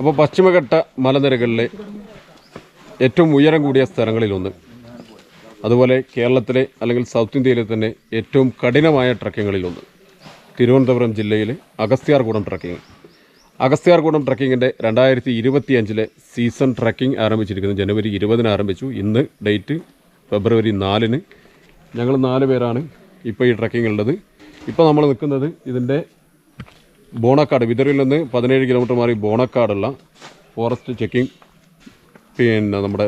അപ്പോൾ പശ്ചിമഘട്ട മലനിരകളിലെ ഏറ്റവും ഉയരം കൂടിയ സ്ഥലങ്ങളിലൊന്ന്. അതുപോലെ കേരളത്തിലെ അല്ലെങ്കിൽ സൗത്ത് ഇന്ത്യയിലെ തന്നെ ഏറ്റവും കഠിനമായ ട്രക്കിങ്ങുകളിലൊന്ന്. തിരുവനന്തപുരം ജില്ലയിലെ അഗസ്ത്യാർകൂടം ട്രക്കിംഗ്. അഗസ്ത്യാർകൂടം ട്രക്കിങ്ങിന്റെ രണ്ടായിരത്തി ഇരുപത്തി അഞ്ചിലെ സീസൺ ട്രക്കിംഗ് ആരംഭിച്ചിരിക്കുന്നത് ജനുവരി ഇരുപതിന് ആരംഭിച്ചു. ഇന്ന് ഡേറ്റ് ഫെബ്രുവരി നാലിന്. ഞങ്ങൾ നാല് പേരാണ് ഇപ്പോൾ ഈ ട്രക്കിംഗ് ഉള്ളത് ഇപ്പോൾ നമ്മൾ നിൽക്കുന്നത് ഇതിന്റെ ബോണക്കാട് വിതറിൽ നിന്ന് പതിനേഴ് കിലോമീറ്റർ മാറി ബോണക്കാടുള്ള ഫോറസ്റ്റ് ചെക്കിംഗ് പിന്നെ നമ്മുടെ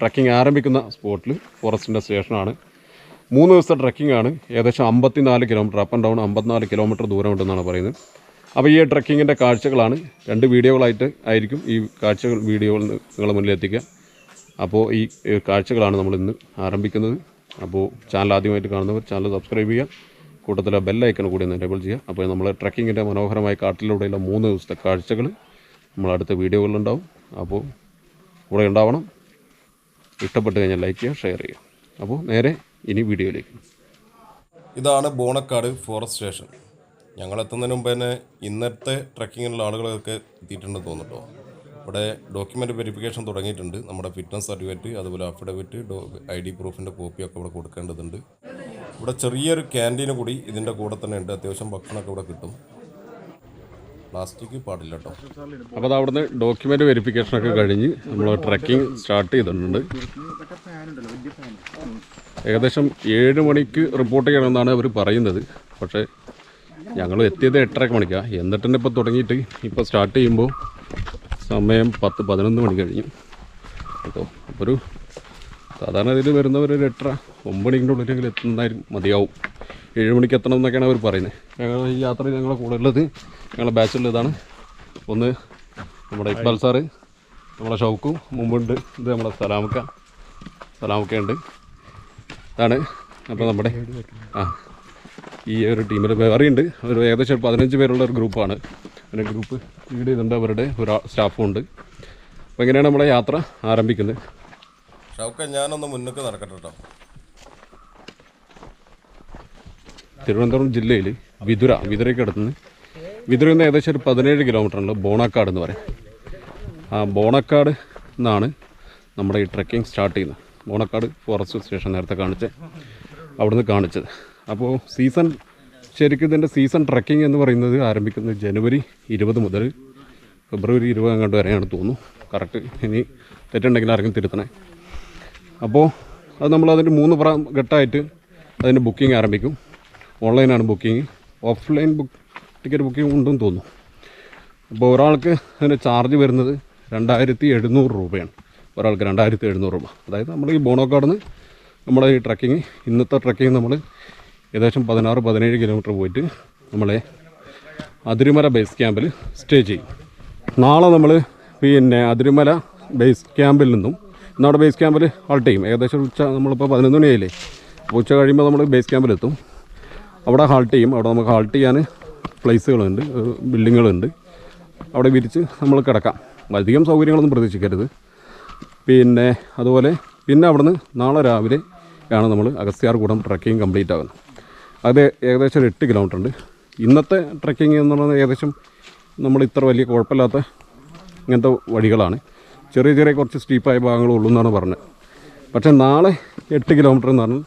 ട്രക്കിംഗ് ആരംഭിക്കുന്ന സ്പോട്ടിൽ ഫോറസ്റ്റിന്റെ സ്റ്റേഷനാണ്. മൂന്ന് ദിവസത്തെ ട്രക്കിംഗ് ആണ്. ഏകദേശം അമ്പത്തിനാല് കിലോമീറ്റർ അപ്പ് ആൻഡ് ഡൗൺ അമ്പത്തിനാല് കിലോമീറ്റർ ദൂരമുണ്ടെന്നാണ് പറയുന്നത്. അപ്പോൾ ഈ ട്രക്കിങ്ങിന്റെ കാഴ്ചകളാണ് രണ്ട് വീഡിയോകളായിട്ട് ആയിരിക്കും ഈ കാഴ്ചകൾ വീഡിയോകൾ നിങ്ങളുടെ മുന്നിൽ എത്തിക്കുക. അപ്പോൾ ഈ കാഴ്ചകളാണ് നമ്മൾ ഇന്ന് ആരംഭിക്കുന്നത്. അപ്പോൾ ചാനൽ ആദ്യമായിട്ട് കാണുന്നവർ ചാനൽ സബ്സ്ക്രൈബ് ചെയ്യുക. കൂട്ടത്തിൽ ബെല്ലൈക്കൺ കൂടി ഒന്ന് എനേബിൾ ചെയ്യുക. അപ്പോൾ നമ്മൾ ട്രക്കിങ്ങിന്റെ മനോഹരമായ കാട്ടിലൂടെയുള്ള മൂന്ന് ദിവസത്തെ കാഴ്ചകൾ നമ്മൾ അടുത്ത വീഡിയോകളിലുണ്ടാവും അപ്പോൾ കൂടെ ഉണ്ടാവണം. ഇഷ്ടപ്പെട്ട് കഴിഞ്ഞാൽ ലൈക്ക് ചെയ്യുക ഷെയർ ചെയ്യുക. അപ്പോൾ നേരെ ഇനി വീഡിയോയിലേക്ക് ഇതാണ് ബോണക്കാട് ഫോറസ്റ്റ് സ്റ്റേഷൻ ഞങ്ങളെത്തുന്നതിന് മുമ്പ് തന്നെ ഇന്നത്തെ ട്രക്കിങ്ങിനുള്ള ആളുകളൊക്കെ എത്തിയിട്ടുണ്ടെന്ന് തോന്നുന്നുട്ടോ. ഇവിടെ ഡോക്യുമെന്റ് വെരിഫിക്കേഷൻ തുടങ്ങിയിട്ടുണ്ട്. നമ്മുടെ ഫിറ്റ്നസ് സർട്ടിഫിക്കറ്റ് അതുപോലെ അഫിഡവിറ്റ് ഐ ഡി പ്രൂഫിന്റെ കോപ്പിയൊക്കെ ഇവിടെ കൊടുക്കേണ്ടതുണ്ട്. ഇവിടെ ചെറിയൊരു ക്യാന്റീന് കൂടി ഇതിന്റെ കൂടെ തന്നെ ഉണ്ട്. അത്യാവശ്യം ഭക്ഷണമൊക്കെ ഇവിടെ കിട്ടും. പ്ലാസ്റ്റിക് പാടില്ല കേട്ടോ. അപ്പോൾ അത് അവിടുന്ന് ഡോക്യുമെന്റ് വെരിഫിക്കേഷനൊക്കെ കഴിഞ്ഞ് നമ്മൾ ട്രക്കിംഗ് സ്റ്റാർട്ട് ചെയ്തിട്ടുണ്ട്. ഏകദേശം ഏഴ് മണിക്ക് റിപ്പോർട്ട് ചെയ്യണമെന്നാണ് അവർ പറയുന്നത്. പക്ഷേ ഞങ്ങൾ എത്തിയത് എട്ടര മണിക്കാണ് എന്നിട്ട് തന്നെ ഇപ്പോൾ തുടങ്ങിയിട്ട് ഇപ്പോൾ സ്റ്റാർട്ട് ചെയ്യുമ്പോൾ സമയം പത്ത് പതിനൊന്ന് മണി കഴിഞ്ഞു. കേട്ടോ അപ്പോൾ ഒരു സാധാരണ ഇതിൽ വരുന്നവർ ഒരു എട്ടര ഒമ്പത് മണിന്റെ ഉള്ളിലെങ്കിൽ എത്തുന്നതായിരിക്കും മതിയാവും. ഏഴ് മണിക്ക് എത്തണം എന്നൊക്കെയാണ് അവർ പറയുന്നത്. ഞങ്ങൾ ഈ യാത്ര ഞങ്ങളെ കൂടെ ഉള്ളത് ഞങ്ങളെ ബാച്ചിലുള്ളതാണ് ഒന്ന് നമ്മുടെ ഇക്ബാൽ സാറ് നമ്മളെ ഷൗക്കും മുമ്പുണ്ട്. ഇത് നമ്മുടെ സലാമക്ക. സലാമക്ക ഉണ്ട്. ഇതാണ് അപ്പോൾ നമ്മുടെ ആ ഈ ഒരു ടീമിൽ വേറെയുണ്ട്. ഒരു ഏകദേശം പതിനഞ്ച് പേരുള്ള ഒരു ഗ്രൂപ്പാണ്. ഒരു ഗ്രൂപ്പ് ലീഡ് ചെയ്തിട്ടുണ്ട്. അവരുടെ ഒരു സ്റ്റാഫും ഉണ്ട് അപ്പോൾ എങ്ങനെയാണ് നമ്മുടെ യാത്ര ആരംഭിക്കുന്നത്? ഷൗക്ക ഞാനൊന്ന് മുന്നോട്ട് നടക്കട്ടെ കേട്ടോ തിരുവനന്തപുരം ജില്ലയിൽ വിതുര വിതുരയ്ക്ക് അടുത്തുനിന്ന് വിതുരയിൽ നിന്ന് ഏകദേശം ഒരു പതിനേഴ് കിലോമീറ്റർ ഉണ്ട് ബോണക്കാട് എന്ന് പറയും. ആ ബോണക്കാട് നിന്നാണ് നമ്മുടെ ഈ ട്രക്കിംഗ് സ്റ്റാർട്ട് ചെയ്യുന്നത്. ബോണക്കാട് ഫോറസ്റ്റ് സ്റ്റേഷൻ നേരത്തെ കാണിച്ച് അവിടുന്ന് കാണിച്ചത്. അപ്പോൾ സീസൺ ശരിക്കും ഇതിന്റെ സീസൺ ട്രക്കിംഗ് എന്ന് പറയുന്നത് ആരംഭിക്കുന്നത് ജനുവരി ഇരുപത് മുതൽ ഫെബ്രുവരി ഇരുപത് അങ്ങോട്ട് വരെയാണ് തോന്നുന്നു. കറക്റ്റ് ഇനി തെറ്റുണ്ടെങ്കിൽ ആർക്കും തിരുത്തണേ. അപ്പോൾ അത് നമ്മൾ അതിന്റെ മൂന്ന് പ്ര ഘട്ടമായിട്ട് അതിന്റെ ബുക്കിംഗ് ആരംഭിക്കും. ഓൺലൈനാണ് booking offline book ticket booking ഉണ്ടെന്ന് തോന്നുന്നു. അപ്പോൾ ഒരാൾക്ക് അതിന്റെ ചാർജ് വരുന്നത് രണ്ടായിരത്തി എഴുന്നൂറ് രൂപയാണ്. ഒരാൾക്ക് രണ്ടായിരത്തി എഴുന്നൂറ് രൂപ. അതായത് നമ്മൾ ഈ ബോണോക്കാട് നിന്ന് നമ്മുടെ ഈ ട്രക്കിങ് ഇന്നത്തെ ട്രക്കിങ് നമ്മൾ ഏകദേശം പതിനാറ് പതിനേഴ് കിലോമീറ്റർ പോയിട്ട് നമ്മളെ അതിരുമല ബേസ് ക്യാമ്പിൽ സ്റ്റേ ചെയ്യും. നാളെ നമ്മൾ പിന്നെ അതിരുമല ബേസ് ക്യാമ്പിൽ നിന്നും ഇന്ന് അവിടെ ബേസ് ക്യാമ്പിൽ ഹൾട്ട് ചെയ്യും. ഏകദേശം ഉച്ച നമ്മളിപ്പോൾ പതിനൊന്ന് മണിയായില്ലേ? ഉച്ച കഴിയുമ്പോൾ നമ്മൾ ബേസ് ക്യാമ്പിലെത്തും അവിടെ ഹാൾട്ട് ചെയ്യും. അവിടെ നമുക്ക് ഹാൾട്ട് ചെയ്യാൻ പ്ലേസുകളുണ്ട് ബിൽഡിങ്ങുകളുണ്ട് അവിടെ വിരിച്ച് നമ്മൾ കിടക്കാം. അധികം സൗകര്യങ്ങളൊന്നും പ്രതീക്ഷിക്കരുത്. പിന്നെ അതുപോലെ പിന്നെ അവിടുന്ന് നാളെ രാവിലെ ആണ് നമ്മൾ അഗസ്ത്യാർകൂടം ട്രക്കിംഗ് കംപ്ലീറ്റ് ആകുന്നത് അത് ഏകദേശം ഒരു എട്ട് കിലോമീറ്റർ ഉണ്ട്. ഇന്നത്തെ ട്രക്കിംഗ് എന്ന് പറയുന്നത് ഏകദേശം നമ്മൾ ഇത്ര വലിയ കുഴപ്പമില്ലാത്ത ഇങ്ങനത്തെ വഴികളാണ്. ചെറിയ ചെറിയ കുറച്ച് സ്റ്റീപ്പായ ഭാഗങ്ങളുള്ളൂ എന്നാണ് പറഞ്ഞത്. പക്ഷേ നാളെ എട്ട് കിലോമീറ്റർ എന്ന് പറഞ്ഞാൽ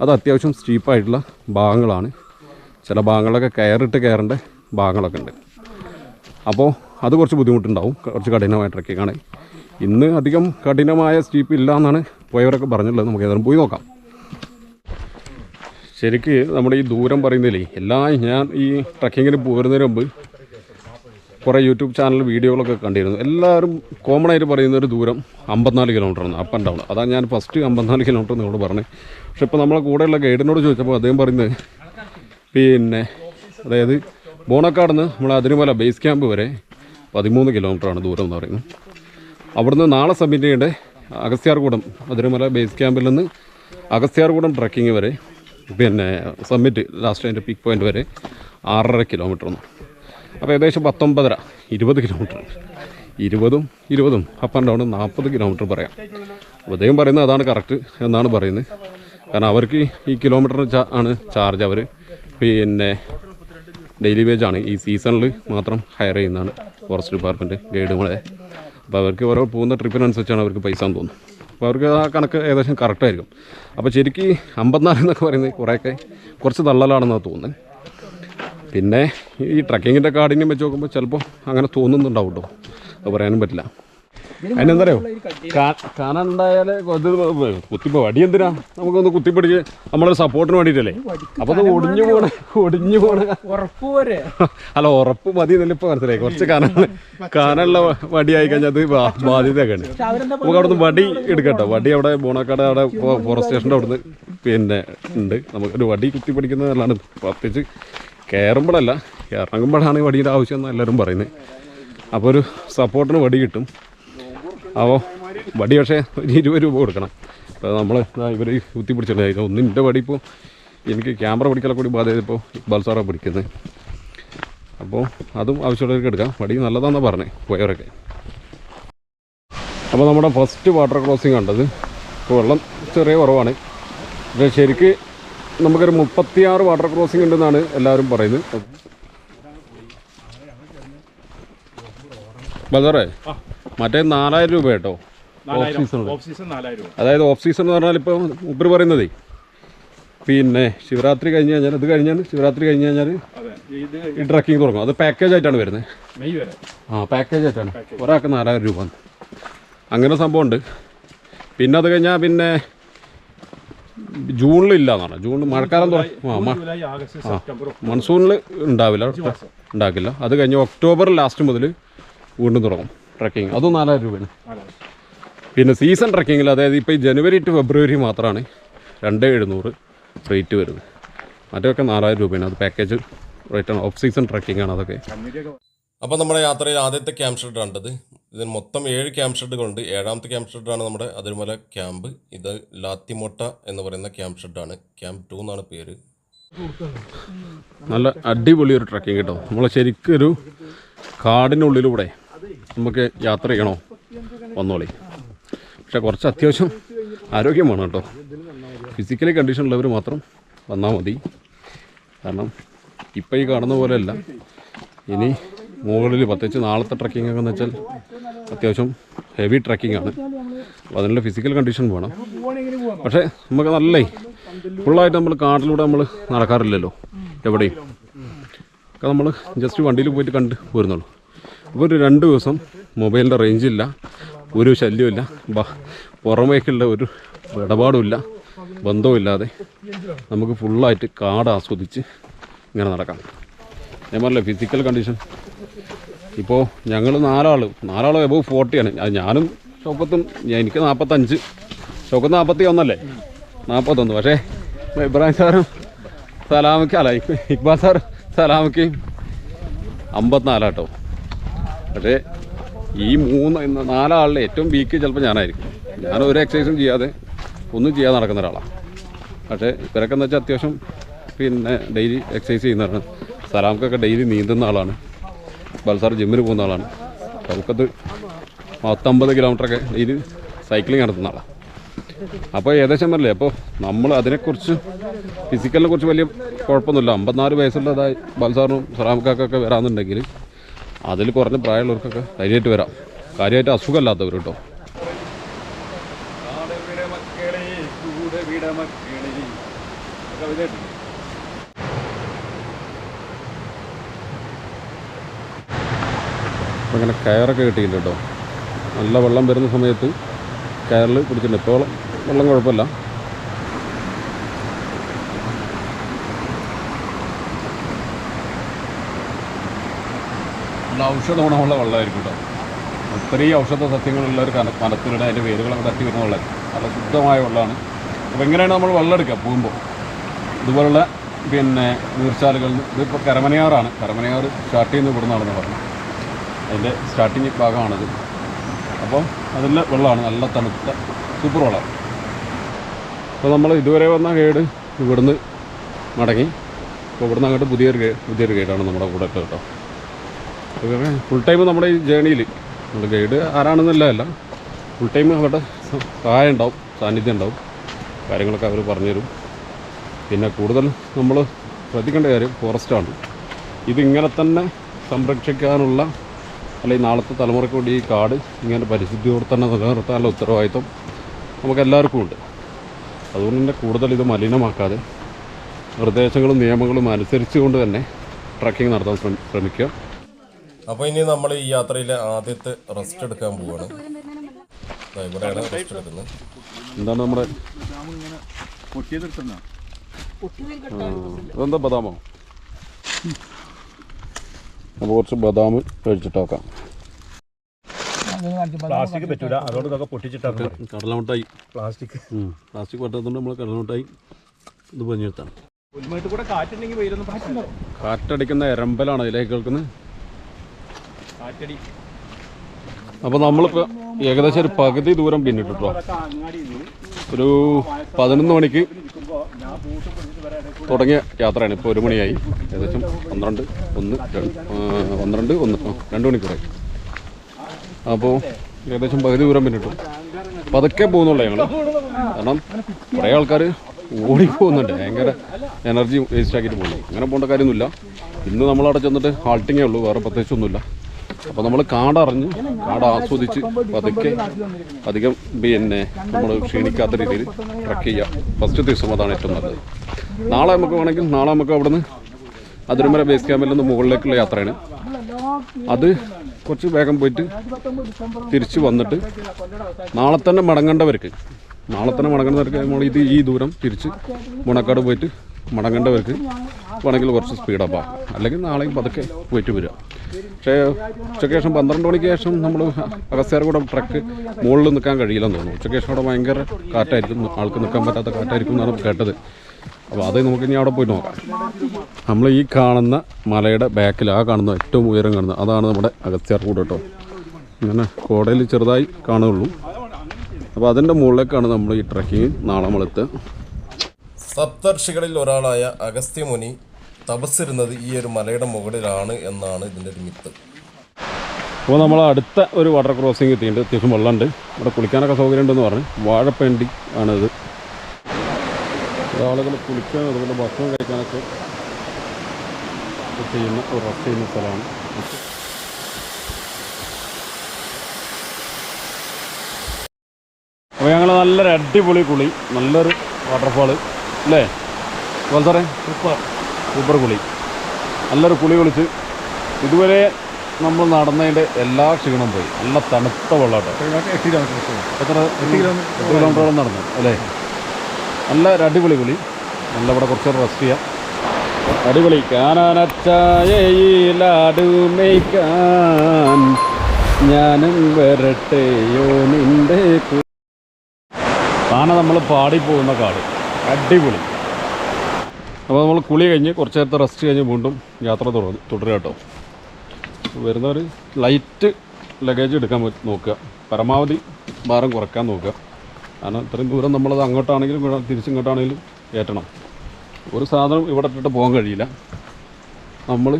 അത് അത്യാവശ്യം സ്റ്റീപ്പായിട്ടുള്ള ഭാഗങ്ങളാണ്. ചില ഭാഗങ്ങളൊക്കെ കയറിട്ട് കയറേണ്ട ഭാഗങ്ങളൊക്കെ ഉണ്ട്. അപ്പോൾ അത് കുറച്ച് ബുദ്ധിമുട്ടുണ്ടാവും. കുറച്ച് കഠിനമായ ട്രക്കിങ്ങാണ് ഇന്ന് അധികം കഠിനമായ സ്റ്റീപ്പ് ഇല്ല എന്നാണ് പോയവരൊക്കെ പറഞ്ഞിട്ടുള്ളത്. നമുക്ക് ഏതായാലും പോയി നോക്കാം. ശരിക്ക് നമ്മുടെ ഈ ദൂരം പറയുന്നില്ലേ എല്ലാ ഞാൻ ഈ ട്രക്കിങ്ങിന് പോരുന്നതിന് മുമ്പ് കുറേ യൂട്യൂബ് ചാനൽ വീഡിയോകളൊക്കെ കണ്ടിരുന്നു. എല്ലാവരും കോമൺ ആയിട്ട് പറയുന്ന ഒരു ദൂരം അമ്പത്തിനാല് കിലോമീറ്റർ ആണ് അപ്പ് ആൻഡ് ഡൗൺ അതാണ് ഞാൻ ഫസ്റ്റ് അമ്പത്തിനാല് കിലോമീറ്റർ നിങ്ങളോട് പറഞ്ഞത് പക്ഷെ ഇപ്പോൾ നമ്മളെ കൂടെയുള്ള ഗൈഡിനോട് ചോദിച്ചപ്പോൾ അദ്ദേഹം പറയുന്നത് പിന്നെ അതായത് ബോണക്കാട് നിന്ന് നമ്മൾ അതിരുമല ബേസ് ക്യാമ്പ് വരെ പതിമൂന്ന് കിലോമീറ്ററാണ് ദൂരം എന്ന് പറയുന്നത് അവിടുന്ന് നാളെ സബ്മിറ്റ് ചെയ്യേണ്ട അഗസ്ത്യാർകൂടം അതിരുമല ബേസ് ക്യാമ്പിൽ നിന്ന് അഗസ്ത്യാർകൂടം ട്രക്കിംഗ് വരെ പിന്നെ സമ്മിറ്റ് ലാസ്റ്റ് അതിന്റെ പീക്ക് പോയിന്റ് വരെ ആറര കിലോമീറ്റർ ഒന്ന് അപ്പോൾ ഏകദേശം പത്തൊമ്പതര ഇരുപത് കിലോമീറ്റർ ഇരുപതും ഇരുപതും അപ്പ് ആൻഡ് ഡൗൺ നാൽപ്പത് കിലോമീറ്റർ പറയാം. അദ്ദേഹം പറയുന്നത് അതാണ് കറക്റ്റ് എന്നാണ് പറയുന്നത്. കാരണം അവർക്ക് ഈ കിലോമീറ്ററിന് ചാ ആണ് ചാർജ് അവർ പിന്നെ ഡെയിലി വേജ് ആണ്. ഈ സീസണിൽ മാത്രം ഹയർ ചെയ്യുന്നതാണ് ഫോറസ്റ്റ് ഡിപ്പാർട്ട്മെന്റ് ഗൈഡുകളെ അപ്പോൾ അവർക്ക് ഓരോ പോകുന്ന ട്രിപ്പിനനുസരിച്ചാണ് അവർക്ക് പൈസ എന്ന് അപ്പോൾ അവർക്ക് ആ കണക്ക് ഏകദേശം കറക്റ്റായിരിക്കും അപ്പോൾ ശരിക്കും അമ്പത്തിനാല് എന്നൊക്കെ പറയുന്നത് കുറേയൊക്കെ കുറച്ച് തള്ളലാണെന്നാണ് തോന്നുന്നത് പിന്നെ ഈ ട്രക്കിങ്ങിന്റെ കാഠിന്യം വെച്ച് നോക്കുമ്പോൾ ചിലപ്പോൾ അങ്ങനെ തോന്നുന്നുണ്ടാവും കേട്ടോ അത് പറയാനും പറ്റില്ല. അതിനെന്താ കാണാനുണ്ടായാലേ കാണാനുണ്ടായാൽ കുത്തിപ്പോ വടി എന്തിനാ? നമുക്കൊന്ന് കുത്തിപ്പിടിച്ച് നമ്മളൊരു സപ്പോർട്ടിന് വേണ്ടിയിട്ടല്ലേ? അപ്പൊ അത് ഒടിഞ്ഞു പോണ ഒടിഞ്ഞു പോണ. ഉറപ്പ് പോരെ അല്ല ഉറപ്പ് മതി എന്നല്ല ഇപ്പോൾ മനസ്സിലായി. കുറച്ച് കാണാൻ കാണാനുള്ള വടി ആയി കഴിഞ്ഞാൽ അത് ബാധ്യതയൊക്കെയാണ് നമുക്ക് അവിടുന്ന് വടി എടുക്കട്ടോ. വടി അവിടെ ബോണക്കാട് അവിടെ ഫോറസ്റ്റ് സ്റ്റേഷന്റെ അവിടുന്ന് പിന്നെ ഉണ്ട്. നമുക്കൊരു വടി കുത്തി പിടിക്കുന്നതല്ലാണ് പ്രത്യേകിച്ച് കയറുമ്പോഴല്ല ഇറങ്ങുമ്പോഴാണ് വടിയുടെ ആവശ്യം എന്ന് എല്ലാവരും പറയുന്നത്. അപ്പോൾ ഒരു സപ്പോർട്ടിന് വടി കിട്ടും. അപ്പോൾ വടി പക്ഷേ ഒരു ഇരുപത് രൂപ കൊടുക്കണം. അപ്പോൾ നമ്മൾ ഇവർ കുത്തി പിടിച്ചിട്ടുണ്ടായിരുന്നു ഒന്ന് എന്റെ വടി ഇപ്പോൾ എനിക്ക് ക്യാമറ പിടിക്കലൊക്കെ കൂടി ബാധ്യത ഇപ്പോൾ ഇക്ബാൽ സാറാണ് പിടിക്കുന്നത്. അപ്പോൾ അതും ആവശ്യമുള്ളവർക്ക് എടുക്കാം. വടി നല്ലതാണെന്നാണ് പറഞ്ഞത് പോയവരൊക്കെ. അപ്പോൾ നമ്മുടെ ഫസ്റ്റ് വാട്ടർ ക്രോസിങ് കണ്ടത് ഇപ്പോൾ വെള്ളം ചെറിയ കുറവാണ്. പക്ഷേ ശരിക്ക് നമുക്കൊരു മുപ്പത്തിയാറ് വാട്ടർ ക്രോസിംഗ് ഉണ്ടെന്നാണ് എല്ലാവരും പറയുന്നത്. ബദറേ മറ്റേ നാലായിരം രൂപ കേട്ടോ. ഓഫ് സീസൺ അതായത് ഓഫ് സീസൺ എന്ന് പറഞ്ഞാൽ ഇപ്പോൾ ഉപ്പർ പറയുന്നതേ. പിന്നെ ശിവരാത്രി കഴിഞ്ഞ് കഴിഞ്ഞാൽ ഇത് കഴിഞ്ഞാൽ ശിവരാത്രി കഴിഞ്ഞ് കഴിഞ്ഞാൽ ഈ ട്രക്കിംഗ് തുടങ്ങും. അത് പാക്കേജ് ആയിട്ടാണ് വരുന്നത്. ആ പാക്കേജ് ആയിട്ടാണ്. ഒരാൾക്ക് നാലായിരം രൂപ. അങ്ങനെ സംഭവമുണ്ട്. പിന്നെ അത് കഴിഞ്ഞാൽ പിന്നെ ജൂണിലില്ല എന്നാണ് ജൂൺ മഴക്കാലം മൺസൂണിൽ ഉണ്ടാവില്ല. ഉണ്ടാക്കില്ല അത് കഴിഞ്ഞ് ഒക്ടോബർ ലാസ്റ്റ് മുതൽ വീണ്ടും തുടങ്ങും. ട്രക്കിംഗ്. അതും നാലായിരം രൂപയാണ്. പിന്നെ സീസൺ ട്രക്കിങ്ങിൽ അതായത് ഇപ്പോൾ ഈ ജനുവരി ടു ഫെബ്രുവരി മാത്രമാണ് രണ്ട് എഴുന്നൂറ് റേറ്റ് വരുന്നത്. മറ്റൊക്കെ നാലായിരം രൂപയാണ്. അത് പാക്കേജ് റേറ്റാണ് ഓഫ് സീസൺ ട്രക്കിംഗ് ആണ് അതൊക്കെ. അപ്പോൾ നമ്മുടെ യാത്രയിൽ ആദ്യത്തെ ക്യാമ്പ് ഷെഡ് കണ്ടത്. ഇതിന് മൊത്തം ഏഴ് ക്യാമ്പ് ഷെഡുകളുണ്ട് ഏഴാമത്തെ ക്യാമ്പ് ഷെഡാണ് നമ്മുടെ അതിരുമല ക്യാമ്പ് ഇത് ലാത്തിമോട്ട എന്ന് പറയുന്ന ക്യാമ്പ് ഷെഡാണ് ക്യാമ്പ് ടു എന്നാണ് പേര്. നല്ല അടിപൊളി ഒരു ട്രക്കിംഗ് കേട്ടോ. നമ്മൾ ശരിക്കൊരു ഒരു കാടിനുള്ളിലൂടെ നമുക്ക് യാത്ര ചെയ്യണോ? വന്നോളി. പക്ഷെ കുറച്ച് അത്യാവശ്യം ആരോഗ്യം വേണം കേട്ടോ. ഫിസിക്കലി കണ്ടീഷൻ ഉള്ളവർ മാത്രം വന്നാൽ മതി. കാരണം ഇപ്പം ഈ കാണുന്ന പോലെയല്ല. ഇനി മുകളിൽ പ്രത്യേകിച്ച് നാളത്തെ ട്രക്കിംഗ് ഒക്കെ എന്ന് വെച്ചാൽ അത്യാവശ്യം ഹെവി ട്രക്കിംഗ് ആണ്. അപ്പോൾ അതിനുള്ള ഫിസിക്കൽ കണ്ടീഷൻ വേണം. പക്ഷേ നമുക്ക് നല്ലേ ഫുള്ളായിട്ട് നമ്മൾ കാട്ടിലൂടെ നമ്മൾ നടക്കാറില്ലല്ലോ. എവിടെയും. ഒക്കെ നമ്മൾ ജസ്റ്റ് വണ്ടിയിൽ പോയിട്ട് കണ്ട് പോരുന്നുള്ളൂ അപ്പോൾ ഒരു രണ്ട് ദിവസം മൊബൈലിന്റെ റേഞ്ചില്ല ഒരു ശല്യമില്ല പുറമേക്കുള്ള ഒരു ഇടപാടുമില്ല ബന്ധവുമില്ലാതെ നമുക്ക് ഫുള്ളായിട്ട് കാട് ആസ്വദിച്ച് ഇങ്ങനെ നടക്കാം. ഞാൻ പറഞ്ഞില്ല ഫിസിക്കൽ കണ്ടീഷൻ ഇപ്പോൾ ഞങ്ങൾ നാലാൾ നാലാൾ എബവ് ഫോർട്ടിയാണ് അത് ഞാനും ഷോക്കത്തും എനിക്ക് നാൽപ്പത്തഞ്ച് ഷോക്കത്ത് നാൽപ്പത്തി ഒന്നല്ലേ നാൽപ്പത്തൊന്ന് പക്ഷേ ഇബ്രാഹിം സാറും സലാമയ്ക്ക് അല്ല ഇക്ബാൽ സാർ സലാമയ്ക്ക് അമ്പത്തിനാലാട്ടോ. പക്ഷേ ഈ മൂന്ന് നാലാളിലെ ഏറ്റവും വീക്ക് ചിലപ്പോൾ ഞാനായിരിക്കും. ഞാൻ ഒരു എക്സസൈസും ചെയ്യാതെ ഒന്നും ചെയ്യാതെ നടക്കുന്ന ഒരാളാണ് പക്ഷേ ഇവരൊക്കെ എന്ന് വെച്ചാൽ അത്യാവശ്യം പിന്നെ ഡെയിലി എക്സസൈസ് ചെയ്യുന്നതാണ് സലാംക്കൊക്കെ ഡെയിലി നീന്തുന്ന ആളാണ്. ബൽസാർ ജിമ്മിൽ പോകുന്ന ആളാണ്. നമുക്കത് പത്തമ്പത് കിലോമീറ്ററൊക്കെ ഡെയിലി സൈക്ലിംഗ് നടത്തുന്ന ആളാണ് അപ്പോൾ ഏകദേശം വരില്ലേ അപ്പോൾ നമ്മൾ അതിനെക്കുറിച്ച് ഫിസിക്കലിനെ കുറിച്ച് വലിയ കുഴപ്പമൊന്നുമില്ല. അമ്പത്തിനാല് വയസ്സുള്ളതായി ബൽസാറിനും സലാംക്കൊക്കെ വരാമെന്നുണ്ടെങ്കിൽ അതിൽ കുറഞ്ഞ പ്രായമുള്ളവർക്കൊക്കെ ധൈര്യമായിട്ട് വരാം. കാര്യമായിട്ട് അസുഖമല്ലാത്തവർ കേട്ടോ അങ്ങനെ കയറൊക്കെ കിട്ടിയില്ല കേട്ടോ. നല്ല വെള്ളം വരുന്ന സമയത്ത് കയറിൽ പിടിച്ചിട്ടുണ്ട് ഇപ്പോൾ വെള്ളം കുഴപ്പമില്ല. നല്ല ഔഷധ ഗുണമുള്ള വെള്ളമായിരിക്കും കേട്ടോ. ഒത്തിരി ഔഷധ സസ്യങ്ങളുള്ള ഒരു കന അതിന്റെ വേരുകളൊക്കെ തട്ടി വരുന്ന വെള്ളം നല്ല ശുദ്ധമായ വെള്ളമാണ്. അപ്പോൾ എങ്ങനെയാണ് നമ്മൾ വെള്ളം എടുക്കുക പോകുമ്പോൾ. ഇതുപോലുള്ള പിന്നെ നീർച്ചാലുകളിൽ ഇതിപ്പോൾ കരമനയാറാണ്. കരമനയാറ് സ്റ്റാർട്ട് ചെയ്യുന്ന ഇവിടെ നിന്നാണെന്ന് പറഞ്ഞു. അതിന്റെ സ്റ്റാർട്ടിങ് ഭാഗമാണിത്. അപ്പോൾ അതിൽ വെള്ളമാണ് നല്ല തണുത്ത സൂപ്പർ വെള്ളം അപ്പോൾ നമ്മൾ ഇതുവരെ വന്ന ഗൈഡ് ഇവിടുന്ന് മടങ്ങി. അപ്പോൾ ഇവിടുന്ന് അങ്ങോട്ട് പുതിയൊരു ഗൈഡ് പുതിയൊരു ഗൈഡാണ് നമ്മുടെ കൂടെ കേട്ടോ. ഫുൾ ടൈം നമ്മുടെ ഈ ജേണിയിൽ നമ്മുടെ ഗൈഡ് ആരാണെന്നല്ല അല്ല. ഫുൾ ടൈം അവരുടെ സഹായം ഉണ്ടാവും സാന്നിധ്യം ഉണ്ടാവും. കാര്യങ്ങളൊക്കെ അവർ പറഞ്ഞുതരും. പിന്നെ കൂടുതൽ നമ്മൾ ശ്രദ്ധിക്കേണ്ട കാര്യം ഫോറസ്റ്റാണ് ഇതിങ്ങനെ തന്നെ സംരക്ഷിക്കാനുള്ള അല്ലെങ്കിൽ നാളത്തെ തലമുറയ്ക്ക് വേണ്ടി ഈ കാട് ഇങ്ങനെ പരിശുദ്ധിയോടെ തന്നെ നിലനിർത്താനുള്ള ഉത്തരവാദിത്വം നമുക്ക് എല്ലാവർക്കും ഉണ്ട്. അതുകൊണ്ട് തന്നെ കൂടുതൽ ഇത് മലിനമാക്കാതെ നിർദ്ദേശങ്ങളും നിയമങ്ങളും അനുസരിച്ചുകൊണ്ട് തന്നെ ട്രക്കിംഗ് നടത്താൻ ശ്രമി- ശ്രമിക്കുക. അപ്പോൾ ഇനി നമ്മൾ ഈ യാത്രയിലെ ആദ്യത്തെ റെസ്റ്റ് എടുക്കാൻ പോവാണ്. ഇവിടെയാണ് റെസ്റ്റ് എടുക്കുന്നത്. എന്താണ് നമ്മുടെ അതെന്താ ബദാമോ? അപ്പോൾ കുറച്ച് ബദാം കഴിച്ചിട്ടാക്കാം പ്ലാസ്റ്റിക് പറ്റൂല. അതുകൊണ്ട് ഇതൊക്കെ പൊട്ടിച്ചിട്ടാണ് കടലമുട്ടായി. പ്ലാസ്റ്റിക്. പ്ലാസ്റ്റിക് പറ്റാത്തതുകൊണ്ട് നമ്മൾ കടലമുട്ടായി ഇത് പഞ്ഞെടുത്താണ് കാറ്റടിക്കുന്ന എരമ്പലാണ് ഇതിലേക്ക് കേൾക്കുന്നത്. അപ്പോൾ നമ്മളിപ്പോൾ ഏകദേശം ഒരു പകുതി ദൂരം അതൊക്കെ ഒരു പതിനൊന്ന് മണിക്ക് തുടങ്ങിയ യാത്രയാണ്. ഇപ്പോൾ ഒരു മണിയായി. ഏകദേശം പന്ത്രണ്ട് ഒന്ന് പന്ത്രണ്ട് ഒന്ന് രണ്ടു മണിക്കൂറായി. അപ്പോൾ ഏകദേശം പകുതി ദൂരം പിന്നിട്ടു. പതുക്കെ പോകുന്നുള്ളൂ ഞങ്ങൾ കാരണം കുറേ ആൾക്കാർ ഓടി പോകുന്നുണ്ട്. ഭയങ്കര എനർജി വേസ്റ്റ് ആക്കിയിട്ട് പോകുന്നു അങ്ങനെ പോകേണ്ട കാര്യമൊന്നുമില്ല. ഇന്ന് നമ്മളവിടെ ചെന്നിട്ട് ഹാൾട്ടിങ്ങേ ഉള്ളൂ. വേറെ പ്രത്യേകിച്ചൊന്നുമില്ല. അപ്പോൾ നമ്മൾ കാടറിഞ്ഞ് കാട് ആസ്വദിച്ച് പതുക്കെ അധികം പിന്നെ നമ്മൾ ക്ഷീണിക്കാത്ത രീതിയിൽ ട്രക്ക് ചെയ്യുക ഫസ്റ്റ് ദിവസം അതാണ് ഏറ്റവും നല്ലത്. നാളെ നമുക്ക് വേണമെങ്കിൽ നാളെ നമുക്ക് അവിടുന്ന് അതിരുമല ബേസ് ക്യാമ്പിൽ നിന്ന് മുകളിലേക്കുള്ള യാത്രയാണ്. അത് കുറച്ച് വേഗം പോയിട്ട് തിരിച്ച് വന്നിട്ട് നാളെ തന്നെ മടങ്ങേണ്ടവർക്ക് നാളെ തന്നെ മടങ്ങേണ്ടവർക്ക് നമ്മൾ ഇത് ഈ ദൂരം തിരിച്ച് മുണക്കാട് പോയിട്ട് മടങ്ങേണ്ടവർക്ക് വേണമെങ്കിൽ കുറച്ച് സ്പീഡപ്പാ അല്ലെങ്കിൽ നാളെയും പതുക്കെ പോയിട്ട് വരിക. പക്ഷേ ഉച്ചയ്ക്ക് ശേഷം പന്ത്രണ്ട് മണിക്ക് ശേഷം നമ്മൾ അഗസ്ത്യാർകൂടെ ട്രക്ക് മുകളിൽ നിൽക്കാൻ കഴിയില്ലെന്ന് തോന്നുന്നു. ഉച്ചയ്ക്ക് ശേഷം അവിടെ ഭയങ്കര കാറ്റായിരിക്കും. ആൾക്ക് നിൽക്കാൻ പറ്റാത്ത കാറ്റായിരിക്കും എന്നാണ് കേട്ടത്. അപ്പോൾ അത് നമുക്ക് ഇനി അവിടെ പോയി നോക്കാം. നമ്മൾ ഈ കാണുന്ന മലയുടെ ബാക്കിൽ ആ കാണുന്ന ഏറ്റവും ഉയരം കാണുന്നത് അതാണ് നമ്മുടെ അഗസ്ത്യാർകൂട് കേട്ടോ. ഇങ്ങനെ കോടയിൽ ചെറുതായി കാണുകയുള്ളൂ. അപ്പോൾ അതിന്റെ മുകളിലേക്കാണ് നമ്മൾ ഈ ട്രക്കിങ് നാളെ നമ്മളെത്തുക. സപ്തർഷികളിൽ ഒരാളായ അഗസ്ത്യമുനി തപസ്സിരുന്നത് ഈ ഒരു മലയുടെ മുകളിലാണ് എന്നാണ് ഇതിന്റെ ഒരു മിത്ത്. അപ്പോൾ നമ്മൾ അടുത്ത ഒരു വാട്ടർ ക്രോസിംഗ് എത്തിയിട്ടുണ്ട്. അത്യാവശ്യം വെള്ളമുണ്ട്. ഇവിടെ കുളിക്കാനൊക്കെ സൗകര്യം ഉണ്ടെന്ന് പറഞ്ഞു. വാഴപ്പേണ്ടി ആണിത്. ആളുകൾ കുളിക്കാൻ അതുപോലെ ഭക്ഷണം കഴിക്കാനൊക്കെ ചെയ്യുന്ന ഒരു റെസ്റ്റ് ചെയ്യുന്ന സ്ഥലമാണ്. അപ്പോൾ ഞങ്ങൾ നല്ലൊരു അടിപൊളി കുളി. നല്ലൊരു വാട്ടർഫാൾ അല്ലേ? സാറേ? സൂപ്പർ. സൂപ്പർ കുളി. നല്ലൊരു കുളി കുളിച്ച് ഇതുവരെ നമ്മൾ നടന്നതിന്റെ എല്ലാ ക്ഷീണവും പോയി. നല്ല തണുത്ത വെള്ളമാട്ടോ എത്ര കിലോമീറ്ററോളം നടന്നു അല്ലേ? നല്ല ഒരു അടിപൊളി കുളി. നല്ല ഇവിടെ കുറച്ച് റെസ്റ്റ് ചെയ്യാം. അടിപൊളി. കാനാനച്ചായയിലാടുമേക്കാൻ ഞാനും വരട്ടെയോ നിന്റെ കു- നമ്മൾ നമ്മൾ പാടിപ്പോകുന്ന കാട്. അടിപൊളി. അപ്പോൾ നമ്മൾ കുളി കഴിഞ്ഞ് കുറച്ച് നേരത്തെ റെസ്റ്റ് കഴിഞ്ഞ് വീണ്ടും യാത്ര തുടർ തുടരുക കേട്ടോ. വരുന്നവർ ലൈറ്റ് ലഗേജ് എടുക്കാൻ നോക്കുക. പരമാവധി ഭാരം കുറയ്ക്കാൻ നോക്കുക. കാരണം ഇത്രയും ദൂരം നമ്മളത് അങ്ങോട്ടാണെങ്കിലും തിരിച്ചിങ്ങോട്ടാണെങ്കിലും കയറ്റണം ഒരു സാധനം ഇവിടെ ഇട്ടിട്ട് പോകാൻ കഴിയില്ല. നമ്മൾ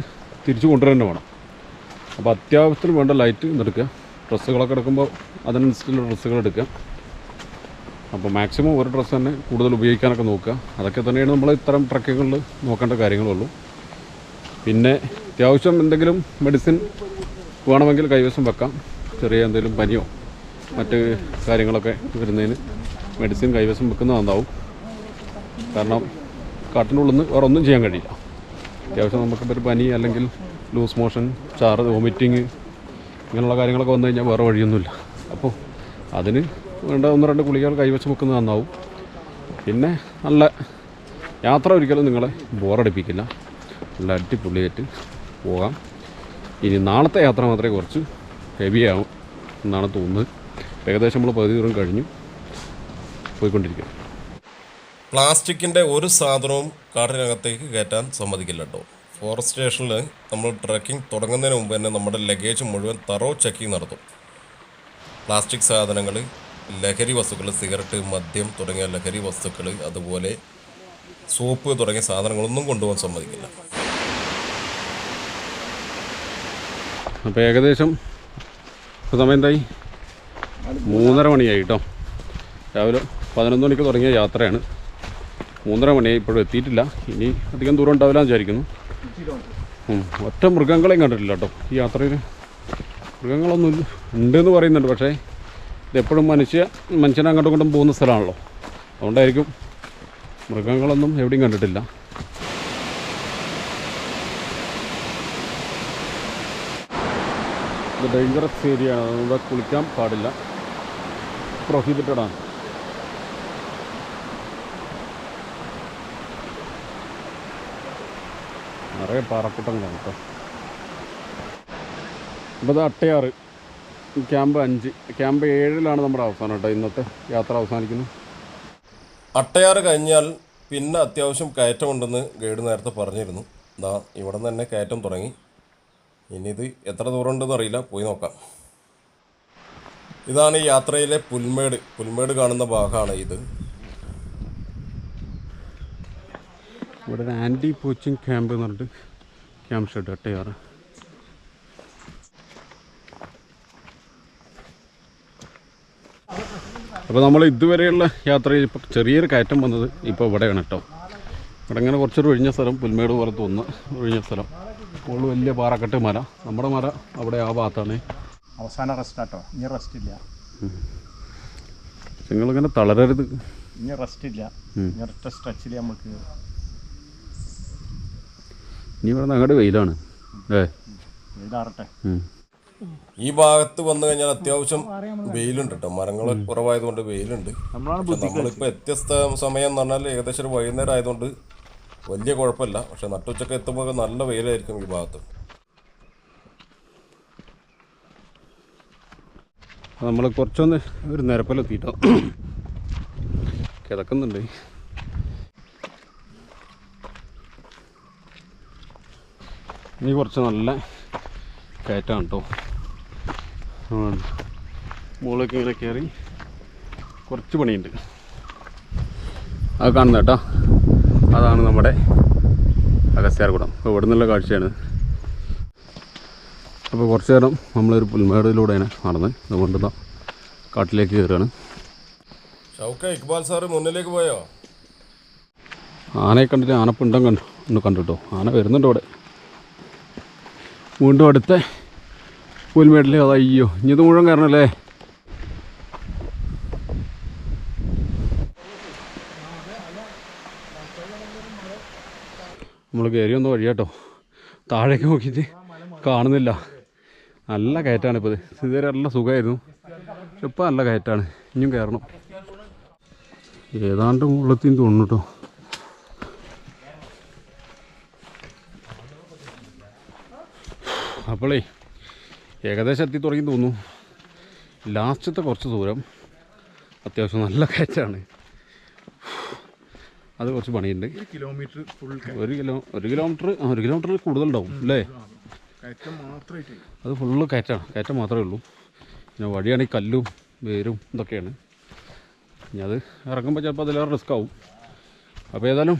തിരിച്ചു കൊണ്ടുവരേണ്ട വേണം. അപ്പോൾ അത്യാവശ്യത്തിന് വേണ്ട ലൈറ്റ് എടുക്കുക. ഡ്രസ്സുകളൊക്കെ എടുക്കുമ്പോൾ അതിനനുസരിച്ചുള്ള ഡ്രസ്സുകൾ എടുക്കുക. അപ്പോൾ മാക്സിമം ഒരു ഡ്രസ്സ് തന്നെ കൂടുതൽ ഉപയോഗിക്കാനൊക്കെ നോക്കുക. അതൊക്കെ തന്നെയാണ് നമ്മൾ ഇത്തരം ട്രക്കിങ്ങുകളിൽ നോക്കേണ്ട കാര്യങ്ങളുള്ളൂ. പിന്നെ അത്യാവശ്യം എന്തെങ്കിലും മെഡിസിൻ വേണമെങ്കിൽ കൈവശം വെക്കാം. ചെറിയ എന്തെങ്കിലും പനിയോ മറ്റ് കാര്യങ്ങളൊക്കെ വരുന്നതിന് മെഡിസിൻ കൈവശം വെക്കുന്നത് നന്നാവും. കാരണം കാട്ടിനുള്ളിൽ നിന്ന് വേറെ ഒന്നും ചെയ്യാൻ കഴിയില്ല. അത്യാവശ്യം നമുക്കിപ്പോൾ ഒരു പനി അല്ലെങ്കിൽ ലൂസ് മോഷൻ ചാറ് വോമിറ്റിങ് ഇങ്ങനെയുള്ള കാര്യങ്ങളൊക്കെ വന്നു കഴിഞ്ഞാൽ വേറെ വഴിയൊന്നുമില്ല. അപ്പോൾ അതിന് വേണ്ട ഒന്ന് രണ്ട് ഗുളികകൾ കൈവച്ച് വെക്കുന്നത് നന്നാവും. പിന്നെ നല്ല യാത്ര ഒരിക്കലും നിങ്ങളെ ബോറടിപ്പിക്കില്ല. നല്ല അടിപൊളിയായിട്ട് പോകാം. ഇനി നാളത്തെ യാത്ര മാത്രമേ കുറച്ച് ഹെവി ആവും എന്നാണ് തോന്നുന്നത്. ഏകദേശം നമ്മൾ പകുതി ദൂരം കഴിഞ്ഞു. പോയിക്കൊണ്ടിരിക്കുക പ്ലാസ്റ്റിക്കിന്റെ ഒരു സാധനവും കാട്ടിനകത്തേക്ക് കയറ്റാൻ സമ്മതിക്കില്ല കേട്ടോ. ഫോറസ്റ്റ് സ്റ്റേഷനിൽ നമ്മൾ ട്രക്കിംഗ് തുടങ്ങുന്നതിന് മുമ്പ് തന്നെ നമ്മുടെ ലഗേജ് മുഴുവൻ തറോ ചെക്കിങ് നടത്തും. പ്ലാസ്റ്റിക് സാധനങ്ങൾ ലഹരി വസ്തുക്കൾ സിഗരറ്റ് മദ്യം തുടങ്ങിയ ലഹരി വസ്തുക്കൾ അതുപോലെ സോപ്പ് തുടങ്ങിയ സാധനങ്ങളൊന്നും കൊണ്ടുപോകാൻ സമ്മതിക്കില്ല. അപ്പോൾ ഏകദേശം സമയം എന്തായി? മൂന്നര മണിയായി കേട്ടോ. രാവിലെ പതിനൊന്ന് മണിക്ക് തുടങ്ങിയ യാത്രയാണ്. മൂന്നര മണിയായി ഇപ്പോഴും എത്തിയിട്ടില്ല. ഇനി അധികം ദൂരം ഉണ്ടാവില്ല എന്ന് വിചാരിക്കുന്നു. ഒറ്റ മൃഗങ്ങളെയും കണ്ടിട്ടില്ല കേട്ടോ ഈ യാത്രയിൽ. മൃഗങ്ങളൊന്നും ഉണ്ട് ഉണ്ടെന്ന് പറയുന്നുണ്ട് പക്ഷേ ഇതെപ്പോഴും മനുഷ്യ മനുഷ്യനെ അങ്ങോട്ടും ഇങ്ങോട്ടും പോകുന്ന സ്ഥലമാണല്ലോ. അതുകൊണ്ടായിരിക്കും മൃഗങ്ങളൊന്നും എവിടെയും കണ്ടിട്ടില്ല. ഇത് ഡേഞ്ചറസ് ഏരിയ ആണ്. അതുകൊണ്ട് കുളിക്കാൻ പാടില്ല. പ്രൊഹിബിറ്റഡ് ആണ്. നിറയെ പാറക്കൂട്ടങ്ങളാണ് കേട്ടോ. ഇപ്പോൾ ഇത് അട്ടയാറ്. ക്യാമ്പ് അഞ്ച്. ക്യാമ്പ് ഏഴിലാണ് നമ്മുടെ അവസാനം കേട്ടോ ഇന്നത്തെ യാത്ര അവസാനിക്കുന്നു അട്ടയാറ് കഴിഞ്ഞാൽ പിന്നെ അത്യാവശ്യം കയറ്റമുണ്ടെന്ന് ഗൈഡ് നേരത്തെ പറഞ്ഞിരുന്നു. ദാ ഇവിടെ നിന്ന് തന്നെ കയറ്റം തുടങ്ങി. ഇനി ഇത് എത്ര ദൂരം ഉണ്ടെന്ന് അറിയില്ല. പോയി നോക്കാം. ഇതാണ് ഈ യാത്രയിലെ പുൽമേട്. പുൽമേട് കാണുന്ന ഭാഗമാണ് ഇത്. ഇവിടെ ആന്റി പോച്ചിങ് ക്യാമ്പ് എന്ന് പറഞ്ഞിട്ട് ക്യാമ്പ് ഷെഡ് അട്ടയാറ്. അപ്പോൾ നമ്മൾ ഇതുവരെയുള്ള യാത്രയിൽ ഇപ്പോൾ ചെറിയൊരു കയറ്റം വന്നത് ഇപ്പോൾ ഇവിടെയാണ് കേട്ടോ. ഇവിടെ ഇങ്ങനെ കുറച്ചൊരു ഒഴിഞ്ഞ സ്ഥലം പുൽമേട് പോലെ തോന്നുന്ന ഒഴിഞ്ഞ സ്ഥലം. മുകളിൽ വലിയ പാറക്കെട്ട് മല. നമ്മുടെ മല അവിടെ ആ ഭാഗത്താണ്. അവസാന റെസ്റ്റ് ആട്ടോ ഇനി റെസ്റ്റ് ഇല്ല. നിങ്ങളിങ്ങനെ തളരരുത്. ഇനി റെസ്റ്റ് ഇല്ല. ഉം. ഇനി ഒറ്റ സ്ട്രെച്ചിൽ നമുക്ക് ഇനി ഇവിടെ അങ്ങോട്ട് വെയിലാണ്. ഏ? ഉം. ഈ ഭാഗത്ത് വന്നു കഴിഞ്ഞാൽ അത്യാവശ്യം വെയിലുണ്ട് കേട്ടോ മരങ്ങൾ കുറവായതുകൊണ്ട് വെയിലുണ്ട്. നമ്മളിപ്പോൾ വ്യത്യസ്ത സമയം എന്ന് പറഞ്ഞാൽ ഏകദേശം ഒരു വൈകുന്നേരം ആയതുകൊണ്ട് വലിയ കുഴപ്പമില്ല. പക്ഷെ നട്ടുച്ചക്ക് എത്തുമ്പോൾ നല്ല വെയിലായിരിക്കും ഈ ഭാഗത്ത്. നമ്മൾ കുറച്ചൊന്ന് ഒരു നിരപ്പിലെത്തിയിട്ടോ കിടക്കുന്നുണ്ട്. ഇനി കുറച്ച് നല്ല കയറ്റാണ് കേട്ടോ മുകളിലേക്ക് ഇങ്ങനെ കയറി കുറച്ച് പണിയുണ്ട്. അത് കാണുന്ന കേട്ടോ. അതാണ് നമ്മുടെ അഗസ്ത്യാർകുടം അപ്പോൾ ഇവിടെ നിന്നുള്ള കാഴ്ചയാണ്. അപ്പോൾ കുറച്ച് നേരം നമ്മളൊരു പുൽമേടിലൂടെയാണ് നടന്ന്. അതുകൊണ്ട് ഇതാ കാട്ടിലേക്ക് കയറുകയാണ്. ഷൗക്ക ഇക്ബാൽ സാറ് മുന്നിലേക്ക് പോയോ? ആനയെ കണ്ടിട്ട് ആനപ്പിണ്ടം കണ്ടു ഒന്ന് കണ്ടു കേട്ടോ ആന വരുന്നുണ്ട് അവിടെ വീണ്ടും അടുത്ത പുൽമേടിൽ അത് അയ്യോ ഇനി ഇത് മുഴുവൻ കയറണല്ലേ? നമ്മൾ കയറി ഒന്ന് വഴി കേട്ടോ താഴേക്ക് നോക്കിയിട്ട് കാണുന്നില്ല. നല്ല കയറ്റാണ് ഇപ്പോൾ ഇത് ഇതുവരെ നല്ല സുഖമായിരുന്നു. ഇപ്പം നല്ല കയറ്റാണ്. ഇനിയും കയറണം. ഏതാണ്ട് മുകളിലെത്തിന്ന് തോന്നുന്നു കേട്ടോ. അപ്പോളേ ഏകദേശം എത്തി തുടങ്ങി തോന്നുന്നു. ലാസ്റ്റത്തെ കുറച്ച് ദൂരം അത്യാവശ്യം നല്ല കയറ്റാണ്. അത് കുറച്ച് പണിയുണ്ട്. കിലോമീറ്റർ ഫുൾ ഒരു കിലോ ഒരു കിലോമീറ്റർ ആ ഒരു കിലോമീറ്റർ കൂടുതലുണ്ടാവും അല്ലേ? അത് ഫുള്ള് കയറ്റാണ് കയറ്റം മാത്രമേ ഉള്ളൂ. പിന്നെ വഴിയാണെങ്കിൽ കല്ലും വേരും ഇതൊക്കെയാണ്. ഇനി അത് ഇറങ്ങുമ്പോൾ ചിലപ്പോൾ അതിലേറെ റിസ്ക് ആവും. അപ്പോൾ ഏതായാലും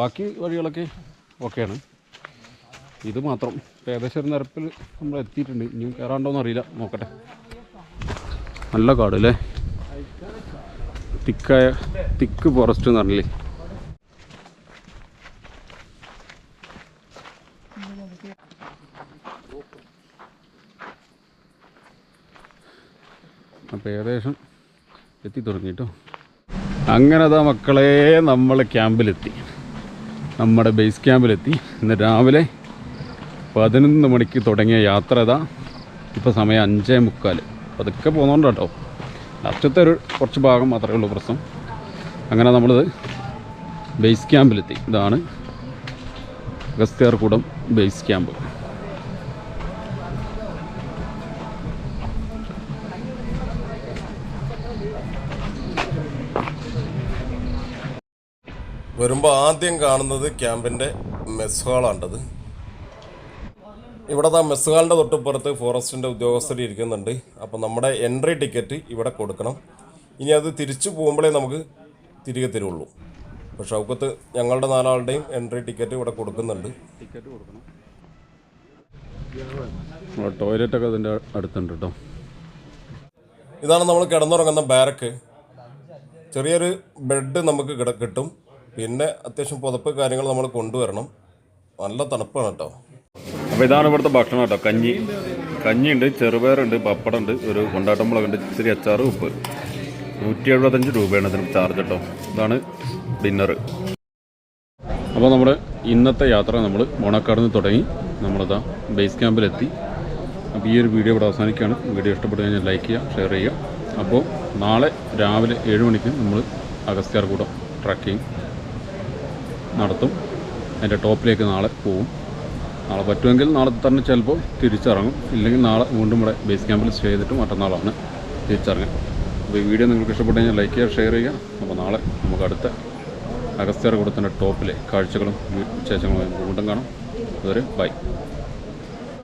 ബാക്കി വഴികളൊക്കെ ഓക്കെയാണ്. ഇത് മാത്രം. ഏകദേശം ഒരു നിരപ്പിൽ നമ്മൾ എത്തിയിട്ടുണ്ട്. ഇനിയും കയറാണ്ടോന്ന് അറിയില്ല. നോക്കട്ടെ. നല്ല കാട് അല്ലേ? തിക്കായ തിക്ക് ഫോറസ്റ്റ് എന്ന് പറഞ്ഞില്ലേ? അപ്പോൾ ഏകദേശം എത്തി തുടങ്ങിട്ടോ അങ്ങനെ അതാ മക്കളെ നമ്മൾ ക്യാമ്പിലെത്തി നമ്മുടെ ബേസ് ക്യാമ്പിലെത്തി ഇന്ന് രാവിലെ പതിനൊന്ന് മണിക്ക് തുടങ്ങിയ യാത്ര ഇതാ. ഇപ്പോൾ സമയം അഞ്ചേ മുക്കാൽ അതൊക്കെ പോകുന്നുണ്ട് കേട്ടോ ലാസ്റ്റത്തെ ഒരു കുറച്ച് ഭാഗം മാത്രമേ ഉള്ളൂ പ്രശ്നം. അങ്ങനെ നമ്മളിത് ബേസ് ക്യാമ്പിലെത്തി ഇതാണ് അഗസ്ത്യാർകൂടം ബേസ് ക്യാമ്പ് വരുമ്പോൾ ആദ്യം കാണുന്നത് ക്യാമ്പിന്റെ മെസ് ഇവിടെ ആ മെസ് ഹാളിന്റെ തൊട്ടിപ്പുറത്ത് ഫോറസ്റ്റിന്റെ ഉദ്യോഗസ്ഥർ ഇരിക്കുന്നുണ്ട്. അപ്പോൾ നമ്മുടെ എൻട്രി ടിക്കറ്റ് ഇവിടെ കൊടുക്കണം. ഇനി അത് തിരിച്ചു പോകുമ്പോഴേ നമുക്ക് തിരികെ തരുള്ളൂ. അപ്പോൾ ഷൗക്കത്ത് ഞങ്ങളുടെ നാലാളുടെയും എൻട്രി ടിക്കറ്റ് ഇവിടെ കൊടുക്കുന്നുണ്ട്. ടിക്കറ്റ് കൊടുക്കണം ടോയ്ലറ്റൊക്കെ അതിന്റെ അടുത്തുണ്ട് കേട്ടോ. ഇതാണ് നമ്മൾ കിടന്നുറങ്ങുന്ന ബാരക്ക്. ചെറിയൊരു ബെഡ് നമുക്ക് കിട കിട്ടും. പിന്നെ അത്യാവശ്യം പുതപ്പ് കാര്യങ്ങൾ നമ്മൾ കൊണ്ടുവരണം. നല്ല തണുപ്പാണ് കേട്ടോ. അപ്പോൾ ഇതാണ് ഇവിടുത്തെ ഭക്ഷണം കേട്ടോ. കഞ്ഞി. കഞ്ഞിയുണ്ട് ചെറുപയറുണ്ട് പപ്പടമുണ്ട് ഒരു കൊണ്ടാട്ടം മുളകുണ്ട് ഇച്ചിരി അച്ചാർ ഉപ്പ്. നൂറ്റി എഴുപത്തഞ്ച് രൂപയാണ് ഇതിന് ചാർജ് കേട്ടോ. ഇതാണ് ഡിന്നർ അപ്പോൾ നമ്മുടെ ഇന്നത്തെ യാത്ര നമ്മൾ മോണക്കാട് നിന്ന് തുടങ്ങി. നമ്മളിതാ ബേസ് ക്യാമ്പിലെത്തി അപ്പോൾ ഈ ഒരു വീഡിയോ ഇവിടെ അവസാനിക്കുകയാണ്. വീഡിയോ ഇഷ്ടപ്പെട്ടു കഴിഞ്ഞാൽ ലൈക്ക് ചെയ്യുക ഷെയർ ചെയ്യുക. അപ്പോൾ നാളെ രാവിലെ ഏഴ് മണിക്ക് നമ്മൾ അഗസ്ത്യാർകൂടം ട്രക്കിംഗ് നടത്തും. അതിന്റെ ടോപ്പിലേക്ക് നാളെ പോവും. നാളെ പറ്റുമെങ്കിൽ നാളെ തന്നെ ചിലപ്പോൾ തിരിച്ചിറങ്ങും. ഇല്ലെങ്കിൽ നാളെ വീണ്ടും ഇവിടെ ബേസ് ക്യാമ്പിൽ സ്റ്റേ ചെയ്തിട്ട് മറ്റന്നാളാണ് തിരിച്ചിറങ്ങുക. അപ്പോൾ ഈ വീഡിയോ നിങ്ങൾക്ക് ഇഷ്ടപ്പെട്ടു കഴിഞ്ഞാൽ ലൈക്ക് ചെയ്യുക ഷെയർ ചെയ്യുക. അപ്പോൾ നാളെ നമുക്ക് അടുത്ത അഗസ്ത്യർ കൂടത്തിന്റെ ടോപ്പിലെ കാഴ്ചകളും വിശേഷങ്ങളും വീണ്ടും കാണാം. അതുവരെ ബൈ